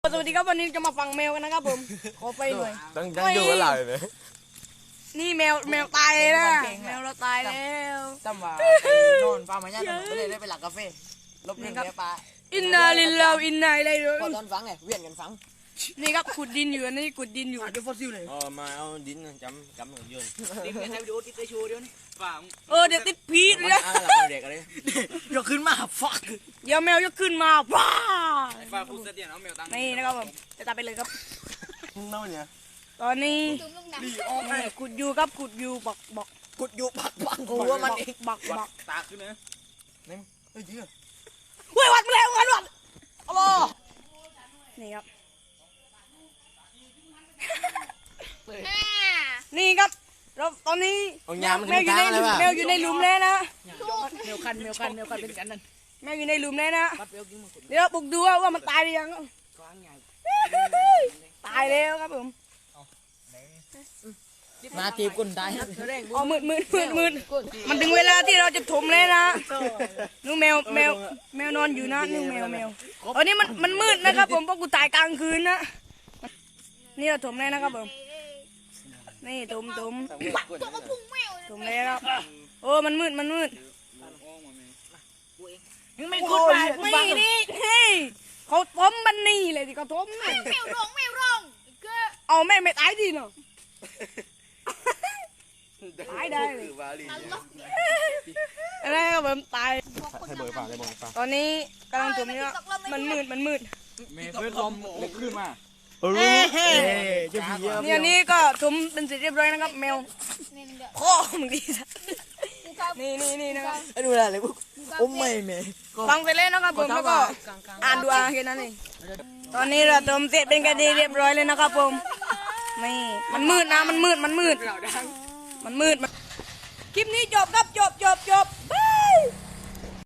สวัสดีครับวันนี้จะมาฟังแมวกันนะครับผมขอไปหน่อยต้องต้องดูอะไรเนี่ยนี่แมวแมวตายเลยนะแมวเราตายแล้วจำว่าไปนอนปลามาย่างก็เลยได้ไปหลักกาแฟลบหนึ่งเดียวปลาอินนาลิลลาอินนาอะไรเลยพอตอนฟังไงเวียนกันฟังนี่ครับขุดดินอยู่อันนี่ขุดดินอยู่เดี๋ยวฟอสซิลเลยเออมาเอาดินจำจำหนึ่งยืนดิใช้วิดีโอติดไปโชว์เดี๋ยวนี้ฟังเออเดี๋ยวติดพีดเลยนะอะหลับเด็กอะไรยกขึ้นมาฟัก เดี๋ยวแมวจะขึ้นมาว้าฟังพูดเสียเอาแมวตังนี่นะครับผมจะตามไปเลยครับ เน่าเนี่ยตอนนี้นี่ขุดอยู่ครับขุดอยู่บักบักกุดอยู่ปักปังหัวมันเองบักบักตาขึ้นนะนี่เฮ้ยจริงเหรอเฮ้ยวัดมาแล้ววัดวัดอ๋อนี่ครับนี่ครับเราตอนนี้เอายามันแมวอยู่ในอะไรวะแมวอยู่ในหลุมแล้วนะแมวคันแมวคันแมวคันเป็นกันนั่น แมวอยู่ในหลุมแล้วนะปัดแมวกินมันเดี๋ยวปลุกดูว่าว่ามันตายหรือยังกลางใหญ่ตายแล้วครับผม มาตีกุนตายแรงอ๋อมืดมืดมืดมืดมันถึงเวลาที่เราจะถมแล้วนะนู่แมวแมวแมวนอนอยู่นะนู่แมวแมวเอันนี้มันมันมืดนะครับ ผมเพราะกูตายกลางคืนนะนี่เราถมแล้วนะครับผมนี่ถมถมถมแล้วโอ้มันมืดมันมืด ยังไม่ไม่กุขุดดไปไปไม่นี่เฮ้ยเขาถมบันนี่เลยที่เขาถมเนี่ยแมวร้องแมวร้องก็เอาแม่ไม่ตายดีเนาะตายได้เลยตลกอะไรครับผมตายให้เบอร์ฝากให้เบอร์ฝากตอนนี้กำลังถมเนี่ยมันมืดมันมืดเมย์เฟิร์สลมเล็กขึ้นมาเออเฮ้จะผีเยอะเนี่ยนี่ก็ถมเป็นเสร็จเรียบร้อยนะครับแมวนี่นึงเด้อพ่อมึงดีสัสกูครับนี่นี่นี่นะครับดูอะไรเลยพวกโอ้ไม่เมย์ ฟังเสร็จแล้วนะครับผมแล้วก็อ่านดูอาแค่นั้นเองตอนนี้เราถมเสร็จเป็นคดีเรียบร้อยเลยนะครับผมนี่มันมืดนะมันมืดมันมืด มันมืดมันคลิปนี้จบครับ